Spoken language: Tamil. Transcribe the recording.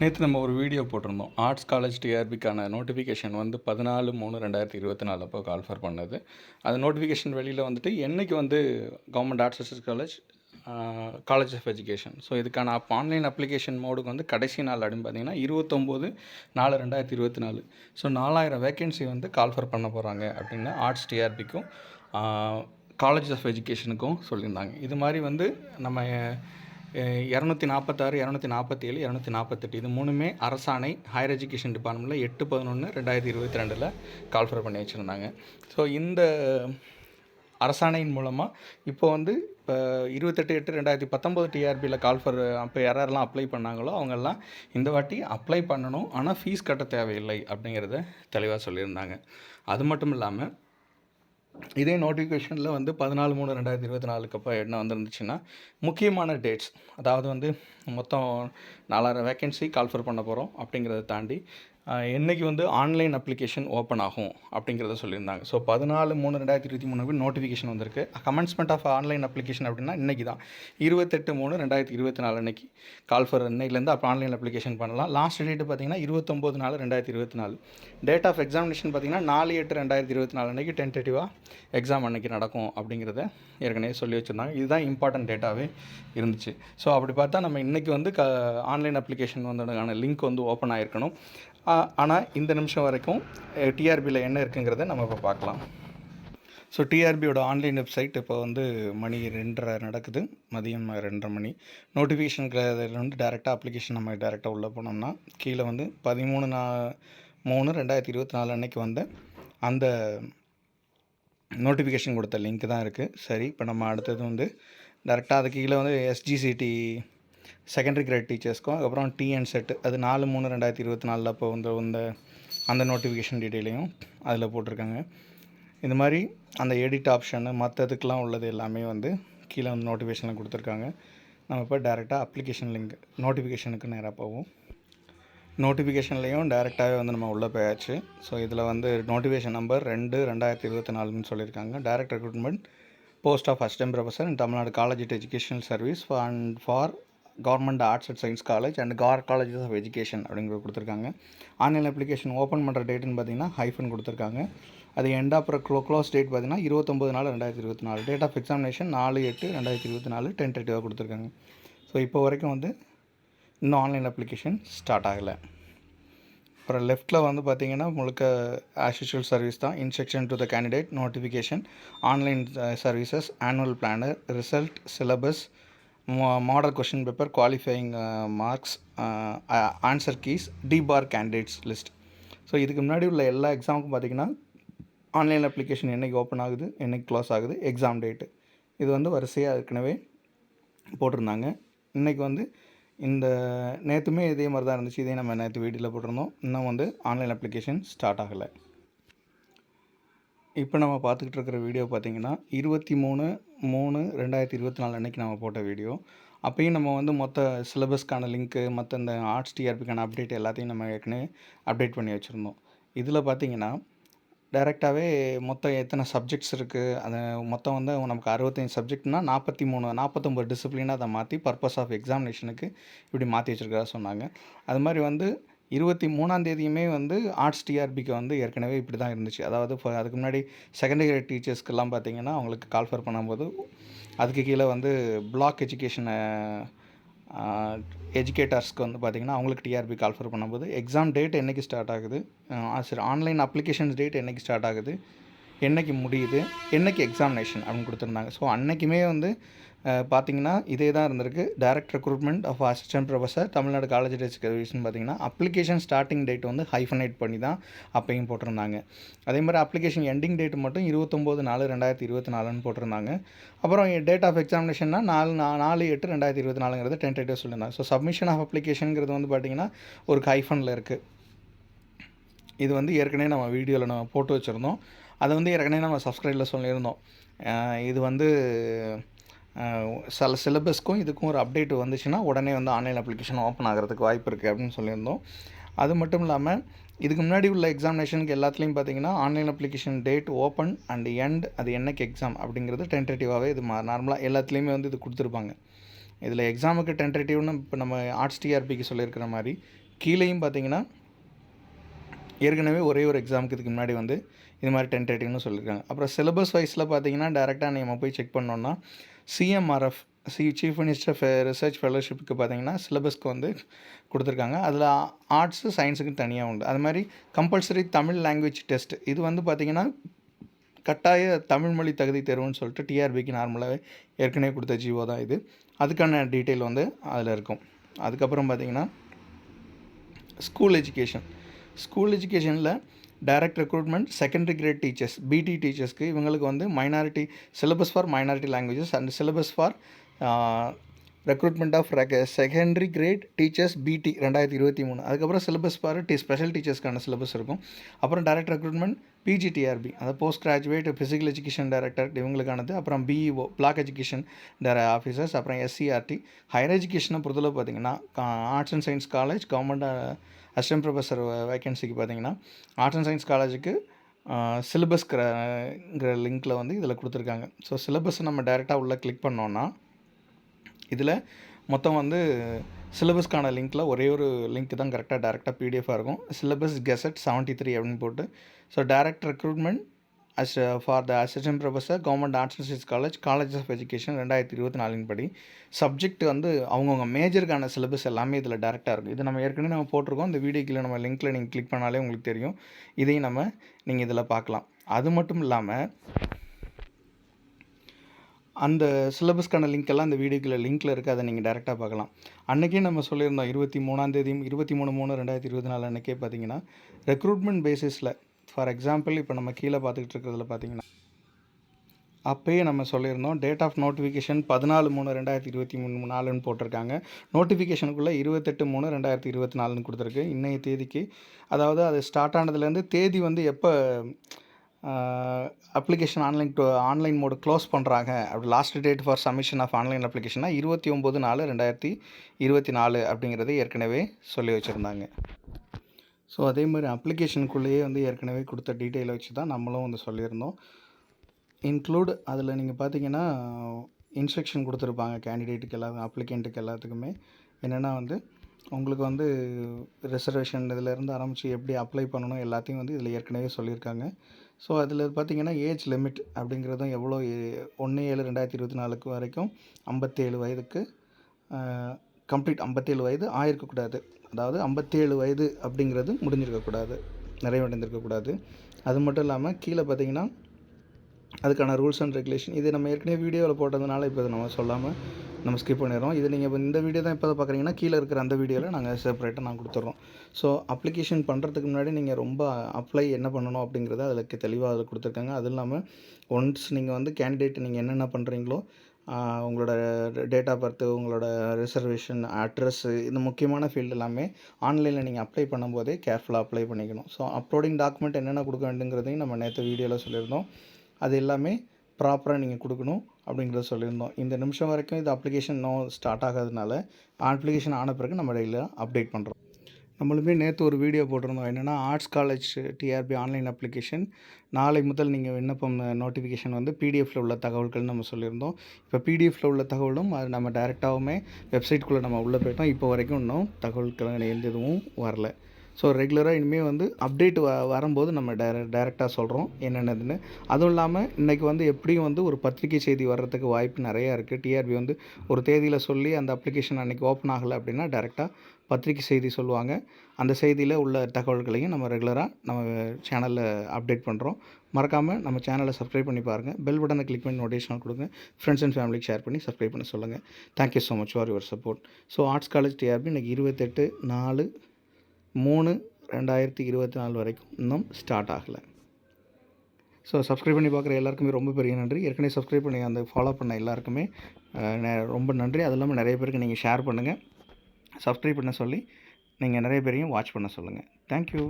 நேற்று நம்ம ஒரு வீடியோ போட்டிருந்தோம். ஆர்ட்ஸ் காலேஜ் டிஆர்பிக்கான நோட்டிஃபிகேஷன் வந்து பதினாலு மூணு ரெண்டாயிரத்தி இருபத்தி நாலு அப்போ கால்ஃபர் பண்ணது. அது நோட்டிஃபிகேஷன் வெளியில் வந்துட்டு என்னைக்கு வந்து government arts research college college of education so இதுக்கான அப்போ ஆன்லைன் அப்ளிகேஷன் மோடுக்கு வந்து கடைசி நாள் அப்படின்னு பார்த்தீங்கன்னா இருபத்தொம்போது நாலு ரெண்டாயிரத்தி இருபத்தி நாலு. ஸோ நாலாயிரம் வேகன்சி வந்து கால்ஃபர் பண்ண போகிறாங்க அப்படின்னு ஆர்ட்ஸ் டிஆர்பிக்கும் காலேஜ் ஆஃப் எஜுகேஷனுக்கும் சொல்லியிருந்தாங்க. இது மாதிரி வந்து நம்ம இரநூத்தி நாற்பத்தாறு இரநூத்தி நாற்பத்தி ஏழு இரநூத்தி நாற்பத்தெட்டு இது மூணுமே அரசாணை ஹையர் எஜுகேஷன் டிபார்ட்மெண்ட்டில் எட்டு பதினொன்று ரெண்டாயிரத்தி இருபத்தி ரெண்டில் கால்ஃபர் பண்ணி வச்சுருந்தாங்க. ஸோ இந்த அரசாணையின் மூலமாக இப்போ வந்து இப்போ இருபத்தெட்டு எட்டு ரெண்டாயிரத்தி பத்தொம்போது டிஆர்பியில் கால்ஃபர் அப்போ யாரெல்லாம் அப்ளை பண்ணாங்களோ அவங்கெல்லாம் இந்த வாட்டி அப்ளை பண்ணணும். ஆனால் ஃபீஸ் கட்ட தேவையில்லை அப்படிங்கிறத தெளிவாக சொல்லியிருந்தாங்க. அது மட்டும் இல்லாமல் இதே நோட்டிஃபிகேஷனில் வந்து பதினாலு மூணு ரெண்டாயிரத்தி இருபத்தி நாலுக்கு அப்போ என்ன வந்துருந்துச்சுன்னா முக்கியமான டேட்ஸ் அதாவது வந்து மொத்தம் நாலாயிரம் வேக்கன்சி கால்ஃபர் பண்ண போகிறோம் அப்படிங்கிறத தாண்டி என்றைக்கு என்னைக்கு வந்து ஆன்லைன் அப்ளிகேஷன் ஓப்பன் ஆகும் அப்படிங்கிறத சொல்லியிருந்தாங்க. ஸோ பதினாலு மூணு ரெண்டாயிரத்தி இருபத்தி மூணு நோட்டிஃபிகேஷன் வந்திருக்கு. கமென்ஸ்மெண்ட் ஆஃப் ஆன்லைன் அப்ளிகேஷன் அப்படின்னா இன்றைக்கி தான். இருபத்தெட்டு மூணு ரெண்டாயிரத்தி இருபத்தி நாலு அன்னைக்கு. கால்ஃபர் இன்னைக்குலேருந்து அப்போ ஆன்லைன் அப்ளிகேஷன் பண்ணலாம். லாஸ்ட் டேட்டு பார்த்தீங்கன்னா இருபத்தொம்போது நாலு ரெண்டாயிரத்தி இருபத்தி நாலு. டேட் ஆஃப் எக்ஸாமினேஷன் பார்த்தீங்கன்னா நாலு எட்டு ரெண்டாயிரத்தி இருபத்தி நாலு அன்னைக்கு டென்டேட்டிவாக எக்ஸாம் அன்றைக்கி நடக்கும் அப்படிங்கிறத ஏற்கனவே சொல்லி வச்சுருந்தாங்க. இதுதான் இம்பார்ட்டன்ட் டேட்டாவே இருந்துச்சு. ஸோ அப்படி பார்த்தா நம்ம இன்றைக்கி வந்து க ஆன்லைன் அப்ளிகேஷன் வந்ததுக்கான லிங்க் வந்து ஓப்பன் ஆகிருக்கணும் ஆனால் இந்த நிமிஷம் வரைக்கும் டிஆர்பியில் என்ன இருக்குங்கிறத நம்ம இப்போ பார்க்கலாம். ஸோ டிஆர்பியோட ஆன்லைன் வெப்சைட் இப்போ வந்து மணி ரெண்டரை நடக்குது. மதியம் ரெண்டரை மணி. நோட்டிஃபிகேஷனுக்கு இதில் வந்து டேரெக்டாக அப்ளிகேஷன் நம்ம டேரெக்டாக உள்ளே போனோம்னா கீழே வந்து பதிமூணு நா மூணு ரெண்டாயிரத்தி இருபத்தி நாலு அன்னைக்கு வந்த அந்த நோட்டிஃபிகேஷன் கொடுத்த லிங்க் தான் இருக்குது சரி இப்போ நம்ம அடுத்தது வந்து டேரெக்டாக அது கீழே வந்து எஸ்ஜிசிடி செகண்டரி கிரேட் டீச்சர்ஸ்க்கும் அதுக்கப்புறம் டிஎன் செட் அது நாலு மூணு ரெண்டாயிரத்தி இருபத்தி நாலில் அப்போ வந்து இந்த அந்த நோட்டிஃபிகேஷன் டீட்டெயிலையும் அதில் போட்டிருக்காங்க. இந்த மாதிரி அந்த எடிட் ஆப்ஷனு மற்றதுக்கெலாம் உள்ளது எல்லாமே வந்து கீழே வந்து நோட்டிஃபிகேஷனில் கொடுத்துருக்காங்க. நம்ம இப்போ டேரெக்டாக அப்ளிகேஷன் லிங்க் நோட்டிஃபிகேஷனுக்கு நேராக போவோம். நோட்டிஃபிகேஷன்லேயும் டேரெக்டாகவே வந்து நம்ம உள்ளே போயாச்சு. ஸோ இதில் வந்து நோட்டிஃபிகேஷன் நம்பர் ரெண்டு ரெண்டாயிரத்தி இருபத்தி நாலுன்னு சொல்லியிருக்காங்க. Direct recruitment post of assistant professor in Tamil Nadu college educational service and for government arts and science college and car colleges of education அப்படிங்கிறது கொடுத்துருக்காங்க. ஆன்லைன் அப்ளிகேஷன் ஓப்பன் பண்ணுற டேட்டுன்னு பார்த்தீங்கன்னா ஹைஃபன் கொடுத்துருக்காங்க. அது எண்ட் ஆஃப் க்ளோ க்ளோஸ் டேட் பார்த்தீங்கன்னா இருபத்தொம்பது நாலு ரெண்டாயிரத்தி இருபத்தி நாலு. டேட் ஆஃப் எக்ஸாமினேஷன் நாலு எட்டு ரெண்டாயிரத்தி இருபத்தி நாலு டென்டேட்டிவாக கொடுத்துருக்காங்க. ஸோ இப்போ வரைக்கும் வந்து இன்னும் ஆன்லைன் அப்ளிகேஷன் ஸ்டார்ட் ஆகலை. அப்புறம் லெஃப்ட்டில் வந்து பார்த்தீங்கன்னா முழுக்க ஆஷுவல் சர்வீஸ் தான். Instruction to the candidate notification online services annual planner result syllabus model question paper qualifying marks answer keys debarred candidates list so இதுக்கு முன்னாடி உள்ள எல்லா எக்ஸாமுக்கும் பார்த்தீங்கன்னா ஆன்லைன் அப்ளிகேஷன் என்றைக்கு ஓப்பன் ஆகுது என்னைக்கு க்ளோஸ் ஆகுது எக்ஸாம் டேட்டு இது வந்து வரிசையாக ஏற்கனவே போட்டிருந்தாங்க. இன்றைக்கி வந்து இந்த நேற்றுமே இதே மாதிரி தான் இருந்துச்சு. இதே நம்ம நேற்று வீடியோவில் போட்டிருந்தோம். இன்னும் வந்து ஆன்லைன் அப்ளிகேஷன் ஸ்டார்ட் ஆகலை. இப்போ நம்ம பார்த்துக்கிட்டு இருக்கிற வீடியோ பார்த்தீங்கன்னா இருபத்தி மூணு மூணு ரெண்டாயிரத்தி இருபத்தி நாலு அன்றைக்கி நம்ம போட்ட வீடியோ அப்பயும் நம்ம வந்து மொத்த சிலபஸ்க்கான லிங்க்கு மற்ற இந்த ஆர்ட்ஸ் டிஆர்பிக்கான அப்டேட் எல்லாத்தையும் நம்ம ஏற்கனவே அப்டேட் பண்ணி வச்சுருந்தோம். இதில் பார்த்தீங்கன்னா டைரெக்டாகவே மொத்தம் எத்தனை சப்ஜெக்ட்ஸ் இருக்குது அது மொத்தம் வந்து நமக்கு அறுபத்தஞ்சு சப்ஜெக்ட்னா நாற்பத்தி மூணு நாற்பத்தொம்பது டிசிப்ளினாக அதை மாற்றி பர்பஸ் ஆஃப் எக்ஸாமினேஷனுக்கு இப்படி மாற்றி வச்சுருக்கதா சொன்னாங்க. அது மாதிரி வந்து இருபத்தி மூணாம் தேதியுமே வந்து ஆர்ட்ஸ் டிஆர்பிக்கு வந்து ஏற்கனவே இப்படி தான் இருந்துச்சு. அதாவது அதுக்கு முன்னாடி செகண்டரி கிரேட் டீச்சர்ஸ்க்கெல்லாம் பார்த்தீங்கன்னா அவங்களுக்கு கால்ஃபர் பண்ணும்போது அதுக்கு கீழே வந்து பிளாக் எஜுகேஷனை எஜுகேட்டர்ஸ்க்கு வந்து பார்த்திங்கன்னா அவங்களுக்கு டிஆர்பி கால்ஃபர் பண்ணும்போது எக்ஸாம் டேட் என்றைக்கு ஸ்டார்ட் ஆகுது? சரி ஆன்லைன் அப்ளிகேஷன்ஸ் டேட் என்றைக்கு ஸ்டார்ட் ஆகுது? என்றைக்கு முடியுது? என்றைக்கு எக்ஸாமினேஷன் அப்படின்னு கொடுத்துருந்தாங்க. ஸோ அன்றைக்குமே வந்து பார்த்தீங்கன்னா இதே தான் இருந்திருக்கு. Direct recruitment of assistant professor Tamil Nadu college education பார்த்தீங்கன்னா அப்ளிகேஷன் ஸ்டார்டிங் டேட் வந்து ஹைஃபனைட் பண்ணி தான் அப்பையும் போட்டிருந்தாங்க. அதே மாதிரி அப்ளிகேஷன் எண்டிங் டேட் மட்டும் இருபத்தொம்போது நாலு ரெண்டாயிரத்தி இருபத்தி நாலுன்னு போட்டிருந்தாங்க. அப்புறம் டேட் ஆஃப் எக்ஸாமினேஷன்னா நாலு நாலு எட்டு ரெண்டாயிரத்தி இருபத்தி நாலுங்கிறது டென்டேட்டிவ் சொல்லியிருந்தாங்க. ஸோ சப்மிஷன் ஆஃப் அப்ளிகேஷனுங்கிறது வந்து பார்த்தீங்கன்னா ஒரு ஹைஃபனில் இருக்குது இது வந்து ஏற்கனவே நம்ம வீடியோவில் நம்ம போட்டு வச்சுருந்தோம். அதை வந்து ஏற்கனவே நம்ம சப்ஸ்கிரைபில் சொல்லியிருந்தோம். இது வந்து சில சிலபஸ்க்கும் இதுக்கும் ஒரு அப்டேட் வந்துச்சுன்னா உடனே வந்து ஆன்லைன் அப்ளிகேஷன் ஓப்பன் ஆகிறதுக்கு வாய்ப்பு இருக்குது அப்படின்னு சொல்லியிருந்தோம். அது மட்டும் இல்லாமல் இதுக்கு முன்னாடி உள்ள எக்ஸாமினேஷனுக்கு எல்லாத்துலேயும் பார்த்தீங்கன்னா online application date open and end அது என்னைக்கு எக்ஸாம் அப்படிங்கிறது டென்டேட்டிவாகவே இது மா நார்மலாக எல்லாத்துலேயுமே வந்து இது கொடுத்துருப்பாங்க. இதில் எக்ஸாமுக்கு டென்டேட்டிவ்னு இப்போ நம்ம ஆர்ட்ஸ் டிஆர்பிக்கு சொல்லியிருக்கிற மாதிரி கீழேயும் பார்த்தீங்கன்னா ஏற்கனவே ஒரே ஒரு எக்ஸாமுக்கு இதுக்கு முன்னாடி வந்து இது மாதிரி டென்டேட்டிவ்னு சொல்லியிருக்காங்க. அப்புறம் சிலபஸ் வைஸில் பார்த்தீங்கன்னா டேரெக்டாக நம்ம போய் செக் பண்ணோன்னா CMRF C chief minister research ஃபெலோஷிப்புக்கு பார்த்தீங்கன்னா சிலபஸ்க்கு வந்து கொடுத்துருக்காங்க. அதில் ஆர்ட்ஸு சயின்ஸுக்கு தனியாக உண்டு. அது மாதிரி கம்பல்சரி தமிழ் லாங்குவேஜ் டெஸ்ட் இது வந்து பார்த்திங்கன்னா கட்டாய தமிழ்மொழி தகுதி தேர்வுன்னு சொல்லிட்டு டிஆர்பிக்கு நார்மலாகவே ஏற்கனவே கொடுத்த ஜிஓ தான் இது. அதுக்கான டீட்டெயில் வந்து அதில் இருக்கும். அதுக்கப்புறம் பார்த்திங்கன்னா school education school எஜுகேஷனில் direct recruitment secondary grade teachers BT டீச்சர்ஸ்க்கு இவங்களுக்கு வந்து minority syllabus for minority languages and syllabus for recruitment of secondary grade teachers BT ரெண்டாயிரத்தி இருபத்தி மூணு. அதுக்கப்புறம் சிலபஸ் பாரு டி ஸ்பெஷல் டீச்சர்ஸ்க்கான சிலபஸ் இருக்கும். அப்புறம் டைரக்ட் ரெக்ரூட்மெண்ட் பிஜிடிஆர்பி அதாவது post graduate physical education director இவங்களுக்கானது. அப்புறம் பிஇஓ பிளாக் எஜுகேஷன் டேர ஆஃபீஸர்ஸ் அப்புறம் எஸ்சிஆர்டி ஹையர் எஜுகேஷனை பொறுத்தளவு பார்த்தீங்கன்னா arts and science college government assistant professor வேகன்சிக்கு பார்த்தீங்கன்னா ஆர்ட்ஸ் அண்ட் சயின்ஸ் காலேஜுக்கு சிலபஸ்ங்கிற லிங்க்கில் வந்து இதில் கொடுத்துருக்காங்க. ஸோ சிலபஸ் நம்ம டேரெக்டாக உள்ளே கிளிக் பண்ணோன்னா இதில் மொத்தம் வந்து சிலபஸ்க்கான லிங்க்கில் ஒரே ஒரு லிங்க் தான் கரெக்டாக டேரெக்டாக பிடிஎஃபாக இருக்கும். சிலபஸ் கெசட் செவன்ட்டி த்ரீ அப்படின்னு போட்டு. So direct recruitment as for the assistant professor government arts and science college college of education ரெண்டாயிரத்தி இருபத்தி நாலின் படி. சப்ஜெக்ட் வந்து அவங்கவுங்க மேஜருக்கான சிலபஸ் எல்லாமே இதில் டேரெக்டாக இருக்கும். இது நம்ம ஏற்கனவே நம்ம போட்டிருக்கோம். இந்த வீடியோக்கில் நம்ம லிங்க்கில் நீங்கள் கிளிக் பண்ணாலே உங்களுக்கு தெரியும். இதையும் நம்ம நீங்கள் இதில் பார்க்கலாம். அது மட்டும் இல்லாமல் அந்த சிலபஸ்க்கான லிங்க் எல்லாம் அந்த வீடியோக்குள்ள லிங்க்கில் இருக்குது அதை நீங்கள் டேரெக்டாக பார்க்கலாம். அன்றைக்கே நம்ம சொல்லியிருந்தோம் இருபத்தி மூணாந்தேதியும் இருபத்தி மூணு மூணு ரெண்டாயிரத்தி இருபத்தி நாலு அன்றைக்கே பார்த்தீங்கன்னா ரெக்ரூட்மெண்ட் பேசிஸில் ஃபார் எக்ஸாம்பிள் இப்போ நம்ம கீழே பார்த்துக்கிட்டு இருக்கிறதுல பார்த்தீங்கன்னா அப்போயே நம்ம சொல்லியிருந்தோம் டேட் ஆஃப் நோட்டிஃபிகேஷன் பதினாலு மூணு ரெண்டாயிரத்தி இருபத்தி மூணு நாலுன்னு போட்டிருக்காங்க. நோட்டிஃபிகேஷனுக்குள்ளே இருபத்தெட்டு மூணு ரெண்டாயிரத்தி இருபத்தி நாலுன்னு கொடுத்துருக்கு. இன்றைய தேதிக்கு அதாவது அது ஸ்டார்ட் ஆனதுலேருந்து தேதி வந்து எப்போ application online to online mode close பண்ணுறாங்க அப்படி last date for submission of online அப்ளிகேஷனாக இருபத்தி ஒம்பது நாலு ரெண்டாயிரத்தி இருபத்தி நாலு அப்படிங்கிறது ஏற்கனவே சொல்லி வச்சுருந்தாங்க. ஸோ அதே மாதிரி அப்ளிகேஷனுக்குள்ளேயே வந்து ஏற்கனவே கொடுத்த டீட்டெயிலை வச்சு தான் நம்மளும் வந்து சொல்லியிருந்தோம். இன்க்ளூட் அதில் நீங்கள் பார்த்தீங்கன்னா இன்ஸ்ட்ரக்ஷன் கொடுத்துருப்பாங்க கேண்டிடேட்டுக்கு எல்லா அப்ளிகேண்ட்டுக்கு எல்லாத்துக்குமே. என்னென்னா வந்து உங்களுக்கு வந்து ரிசர்வேஷன் இதிலேருந்து ஆரம்பித்து எப்படி அப்ளை பண்ணணும் எல்லாத்தையும் வந்து இதில் ஏற்கனவே சொல்லியிருக்காங்க. ஸோ அதில் பார்த்தீங்கன்னா ஏஜ் லிமிட் அப்படிங்கிறதும் எவ்வளோ? ஒன்று ஏழு ரெண்டாயிரத்தி இருபத்தி நாலுக்கு வரைக்கும் ஐம்பத்தேழு வயதுக்கு கம்ப்ளீட் ஐம்பத்தேழு வயது ஆயிருக்கக்கூடாது. அதாவது ஐம்பத்தேழு வயது அப்படிங்கிறது முடிஞ்சிருக்கக்கூடாது நிறைவடைந்திருக்கக்கூடாது. அது மட்டும் இல்லாமல் கீழே பார்த்தீங்கன்னா அதுக்கான ரூல்ஸ் அண்ட் ரெகுலேஷன் இது நம்ம ஏற்கனவே வீடியோவில் போட்டதுனால இப்போ நம்ம சொல்லாமல் நம்ம ஸ்கிப் பண்ணிடுறோம். இது நீங்கள் இப்போ இந்த வீடியோ தான் இப்போ பார்க்குறீங்கன்னா கீழே இருக்கிற அந்த வீடியோவில் நாங்கள் செப்பரேட்டாக நாங்கள் கொடுத்துட்றோம். ஸோ அப்ளிகேஷன் பண்ணுறதுக்கு முன்னாடி நீங்கள் ரொம்ப அப்ளை என்ன பண்ணணும் அப்படிங்கிறத அதில் தெளிவாக அதில் கொடுத்துருக்காங்க. அதுவும் இல்லாமல் ஒன்ஸ் நீங்கள் வந்து கேண்டிடேட் நீங்கள் என்னென்ன பண்ணுறீங்களோ உங்களோட டேட் ஆஃப் பர்த்து உங்களோட ரிசர்வேஷன் அட்ரஸ்ஸு இந்த முக்கியமான ஃபீல்டு எல்லாமே ஆன்லைனில் நீங்கள் அப்ளை பண்ணும்போதே கேர்ஃபுல்லாக அப்ளை பண்ணிக்கணும். ஸோ அப்லோடிங் டாக்குமெண்ட் என்னென்ன கொடுக்க வேண்டுங்கிறதையும் நம்ம நேற்று வீடியோவில் சொல்லியிருந்தோம். அது எல்லாமே ப்ராப்பராக நீங்கள் கொடுக்கணும் அப்படிங்கிறத சொல்லியிருந்தோம். இந்த நிமிஷம் வரைக்கும் இது அப்ளிகேஷன் இன்னும் ஸ்டார்ட் ஆகாதனால அப்ளிகேஷன் ஆன பிறகு நம்ம டெய்லியில் அப்டேட் பண்ணுறோம் நம்மளுமே நேற்று ஒரு வீடியோ போட்டிருந்தோம். என்னென்னா arts college TRB online application நாளை முதல் நீங்கள் விண்ணப்பம் நோட்டிஃபிகேஷன் வந்து பிடிஎஃப்பில் உள்ள தகவல்கள் நம்ம சொல்லியிருந்தோம். இப்போ பிடிஎஃப்பில் உள்ள தகவலும் அது நம்ம டேரெக்டாகவுமே வெப்சைட்குள்ளே நம்ம உள்ளே போயிட்டோம். இப்போ வரைக்கும் இன்னும் தகவல்கள் எந்த இதுவும் வரல. ஸோ ரெகுலராக இனிமேல் வந்து அப்டேட் வ வரும்போது நம்ம டேர டேரெக்டாக சொல்கிறோம் என்னென்னதுன்னு. அதுவும் இல்லாமல் இன்றைக்கி வந்து எப்படியும் வந்து ஒரு பத்திரிகை செய்தி வர்றதுக்கு வாய்ப்பு நிறையா இருக்குது டிஆர்பி வந்து ஒரு தேதியில் சொல்லி அந்த அப்ளிகேஷன் அன்றைக்கி ஓப்பன் ஆகலை அப்படின்னா டேரெக்டாக பத்திரிக்கை செய்தி சொல்லுவாங்க. அந்த செய்தியில் உள்ள தகவல்களையும் நம்ம ரெகுலராக நம்ம சேனலில் அப்டேட் பண்ணுறோம் மறக்காமல் நம்ம சேனலை சப்ஸ்கிரைப் பண்ணி பாருங்கள் பெல் பட்டனை கிளிக் பண்ணி நோட்டிஃபிகேஷன் கொடுங்க. ஃப்ரெண்ட்ஸ் அண்ட் ஃபேமிலிக்கு ஷேர் பண்ணி சப்ஸ்கிரைப் பண்ண சொல்லுங்கள் thank you so much for your support so arts college TRB இன்றைக்கி இருபத்தெட்டு நாலு மூணு ரெண்டாயிரத்தி இருபத்தி நாலு வரைக்கும் இன்னும் ஸ்டார்ட் ஆகலை. ஸோ சப்ஸ்கிரைப் பண்ணி பார்க்குற எல்லாருக்குமே ரொம்ப பெரிய நன்றி. ஏற்கனவே சப்ஸ்கிரைப் பண்ணி அந்த ஃபாலோ பண்ண எல்லாருக்குமே ரொம்ப நன்றி. அது இல்லாமல் நிறைய பேருக்கு நீங்கள் ஷேர் பண்ணுங்கள் சப்ஸ்கிரைப் பண்ண சொல்லி நீங்கள் நிறைய பேரையும் வாட்ச் பண்ண சொல்லுங்கள் தேங்க்யூ